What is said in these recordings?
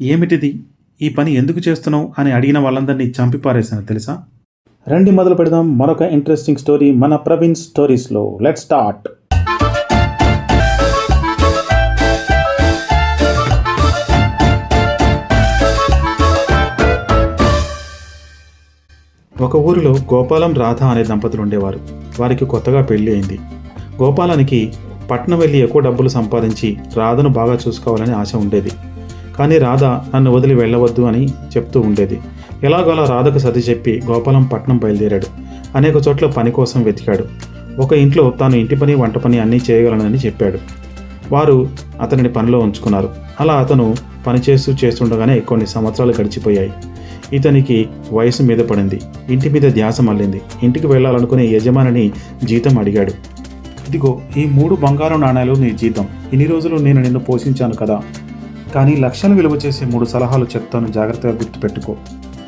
ఏమిటిది? ఈ పని ఎందుకు చేస్తున్నావు? అని అడిగిన వాళ్ళందరినీ చంపిపారేశాను తెలుసా? రండి మొదలు పెడదాం మరొక ఇంట్రెస్టింగ్ స్టోరీ మన ప్రవీణ్ స్టోరీస్లో లెట్ స్టార్ట్ ఒక ఊరిలో గోపాలం రాధ అనే దంపతులు ఉండేవారు. వారికి కొత్తగా పెళ్ళి అయింది. గోపాలానికి పట్నం వెళ్ళి ఎక్కువ డబ్బులు సంపాదించి రాధను బాగా చూసుకోవాలని ఆశ ఉండేది. కానీ రాధ నన్ను వదిలి వెళ్ళవద్దు అని చెప్తూ ఉండేది. ఎలాగోలా రాధకు సతి చెప్పి గోపాలం పట్నం బయలుదేరాడు. అనేక చోట్ల పని కోసం వెతికాడు. ఒక ఇంట్లో తాను ఇంటి పని వంట పని అన్నీ చేయగలనని చెప్పాడు. వారు అతనిని పనిలో ఉంచుకున్నారు. అలా అతను పనిచేస్తూ చేస్తుండగానే కొన్ని సంవత్సరాలు గడిచిపోయాయి. ఇతనికి వయసు మీద పడింది. ఇంటి మీద ధ్యాస మళ్ళింది. ఇంటికి వెళ్ళాలనుకునే యజమానిని జీతం అడిగాడు. ఇదిగో ఈ మూడు బంగారు నాణేలు నీ జీతం. ఇన్ని రోజులు నేను నిన్ను పోషించాను కదా. కానీ లక్షలు విలువ చేసే మూడు సలహాలు చెప్తాను. జాగ్రత్తగా గుర్తుపెట్టుకో.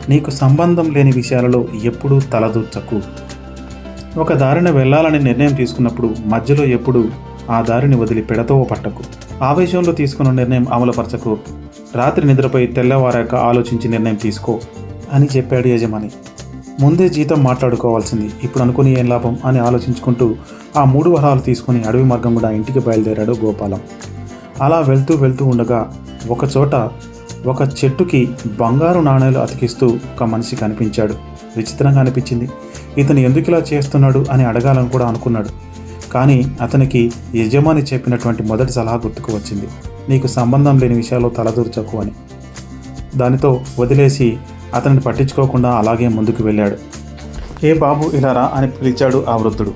నీకు సంబంధం లేని విషయాలలో ఎప్పుడూ తలదూర్చకు. ఒక దారిన వెళ్ళాలని నిర్ణయం తీసుకున్నప్పుడు మధ్యలో ఎప్పుడు ఆ దారిని వదిలి పెడతోవ పట్టకు. ఆవేశంలో తీసుకున్న నిర్ణయం అమలుపరచకు. రాత్రి నిద్రపై తెల్లవారాక ఆలోచించి నిర్ణయం తీసుకో అని చెప్పాడు యజమాని. ముందే జీతం మాట్లాడుకోవాల్సింది. ఇప్పుడు అనుకుని ఏం లాభం అని ఆలోచించుకుంటూ ఆ మూడు వరాలు తీసుకుని అడవి మార్గం కూడా ఇంటికి బయలుదేరాడు గోపాలం. అలా వెళ్తూ వెళ్తూ ఉండగా ఒకచోట ఒక చెట్టుకి బంగారు నాణేలు అతికిస్తూ ఒక మనిషి కనిపించాడు. విచిత్రంగా అనిపించింది. ఇతను ఎందుకు ఇలా చేస్తున్నాడు? అని అడగాలని కూడా అనుకున్నాడు. కానీ అతనికి యజమాని చెప్పినటువంటి మొదటి సలహా గుర్తుకు వచ్చింది. నీకు సంబంధం లేని విషయాల్లో తలదూర్చకు అని. దానితో వదిలేసి అతనిని పట్టించుకోకుండా అలాగే ముందుకు వెళ్ళాడు. ఏ బాబు ఇలా రా అని పిలిచాడు ఆ వృద్ధుడు.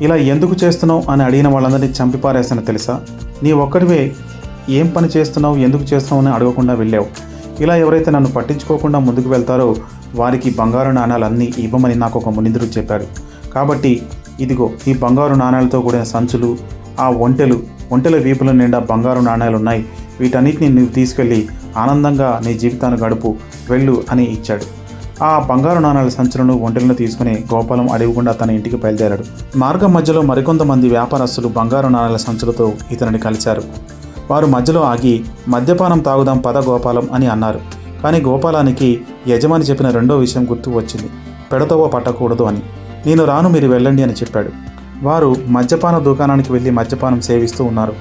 ఇలా ఎందుకు చేస్తున్నావు? అని అడిగిన వాళ్ళందరినీ చంపిపారేస్తాను తెలుసా? నీ ఒక్కడివే ఏం పని చేస్తున్నావు ఎందుకు చేస్తున్నావు అని అడగకుండా వెళ్ళావు. ఇలా ఎవరైతే నన్ను పట్టించుకోకుండా ముందుకు వెళ్తారో వారికి బంగారు నాణాలన్నీ ఇవ్వమని నాకు ఒక మునిందుడు చెప్పాడు. కాబట్టి ఇదిగో ఈ బంగారు నాణాలతో కూడిన సంచులు ఆ ఒంటెలు ఒంటెల వీపుల నిండా బంగారు నాణాలు ఉన్నాయి. వీటన్నిటిని నువ్వు తీసుకెళ్ళి ఆనందంగా నీ జీవితాన్ని గడుపు వెళ్ళు అని ఇచ్చాడు. ఆ బంగారు నాణాల సంచులను ఒంటెలను తీసుకుని గోపాలం అడవిగుండా తన ఇంటికి బయలుదేరాడు. మార్గం మధ్యలో మరికొంతమంది వ్యాపారస్తులు బంగారు నాణాల సంచులతో ఇతనిని కలిశారు. వారు మధ్యలో ఆగి మద్యపానం తాగుదాం పద గోపాలం అని అన్నారు. కానీ గోపాలానికి యజమాని చెప్పిన రెండో విషయం గుర్తు వచ్చింది. పెడతవో పట్టకూడదు అని. నేను రాను మీరు వెళ్ళండి అని చెప్పాడు. వారు మద్యపాన దుకాణానికి వెళ్ళి మద్యపానం సేవిస్తూ ఉన్నారు.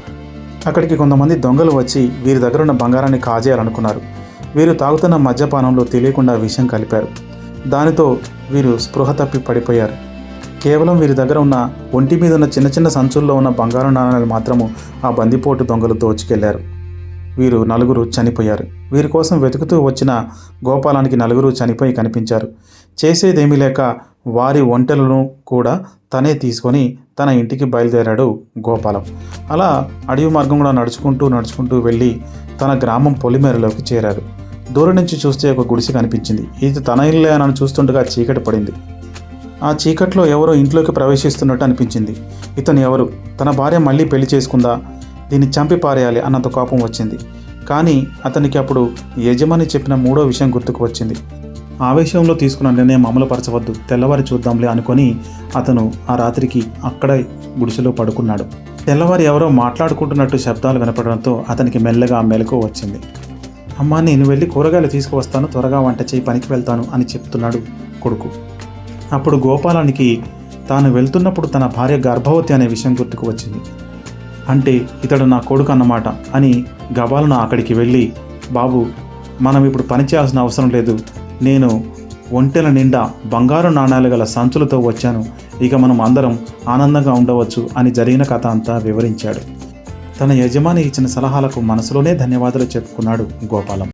అక్కడికి కొంతమంది దొంగలు వచ్చి వీరి దగ్గర ఉన్న బంగారాన్ని కాజేయాలనుకున్నారు. వీరు తాగుతున్న మద్యపానంలో తెలియకుండా విషయం కలిపారు. దానితో వీరు స్పృహ తప్పి పడిపోయారు. కేవలం వీరి దగ్గర ఉన్న ఒంటి మీద ఉన్న చిన్న చిన్న సంచుల్లో ఉన్న బంగారు నాణాలు మాత్రము ఆ బందిపోటు దొంగలు దోచుకెళ్ళారు వీరు నలుగురు చనిపోయారు. వీరి కోసం వెతుకుతూ వచ్చిన గోపాలానికి నలుగురు చనిపోయి కనిపించారు. చేసేదేమీ లేక వారి ఒంటెలను కూడా తనే తీసుకొని తన ఇంటికి బయలుదేరాడు గోపాలం. అలా అడవి మార్గం కూడా నడుచుకుంటూ నడుచుకుంటూ వెళ్ళి తన గ్రామం పొలిమేరలోకి చేరారు. దూరం నుంచి చూస్తే ఒక గుడిసె కనిపించింది. ఇది తన ఇల్లే అని చూస్తుండగా చీకటి పడింది. ఆ చీకట్లో ఎవరో ఇంట్లోకి ప్రవేశిస్తున్నట్టు అనిపించింది. ఇతను ఎవరు? తన భార్య మళ్ళీ పెళ్ళి చేసుకుందా? దీన్ని చంపి పారేయాలి అన్నంత కోపం వచ్చింది. కానీ అతనికి అప్పుడు యజమాని చెప్పిన మూడో విషయం గుర్తుకు వచ్చింది. ఆవేశంలో తీసుకున్న నిర్ణయం అమలుపరచవద్దు తెల్లవారి చూద్దాంలే అనుకొని అతను ఆ రాత్రికి అక్కడే గుడిసెలో పడుకున్నాడు. తెల్లవారి ఎవరో మాట్లాడుకుంటున్నట్టు శబ్దాలు వినపడడంతో అతనికి మెల్లగా మెలకు వచ్చింది. అమ్మా నేను వెళ్ళి కూరగాయలు తీసుకువస్తాను త్వరగా వంట చేయి పనికి వెళ్తాను అని చెప్తున్నాడు కొడుకు. అప్పుడు గోపాలానికి తాను వెళ్తున్నప్పుడు తన భార్య గర్భవతి అనే విషయం గుర్తుకు వచ్చింది. అంటే ఇతడు నా కొడుకు అన్నమాట అని గబాలను అక్కడికి వెళ్ళి బాబు మనం ఇప్పుడు పని చేయాల్సిన అవసరం లేదు. నేను ఒంటెల నిండా బంగారు నాణాలు గల సంచులతో వచ్చాను. ఇక మనం అందరం ఆనందంగా ఉండవచ్చు అని జరిగిన కథ అంతా వివరించాడు. తన యజమాని ఇచ్చిన సలహాలకు మనసులోనే ధన్యవాదాలు చెప్పుకున్నాడు గోపాలం.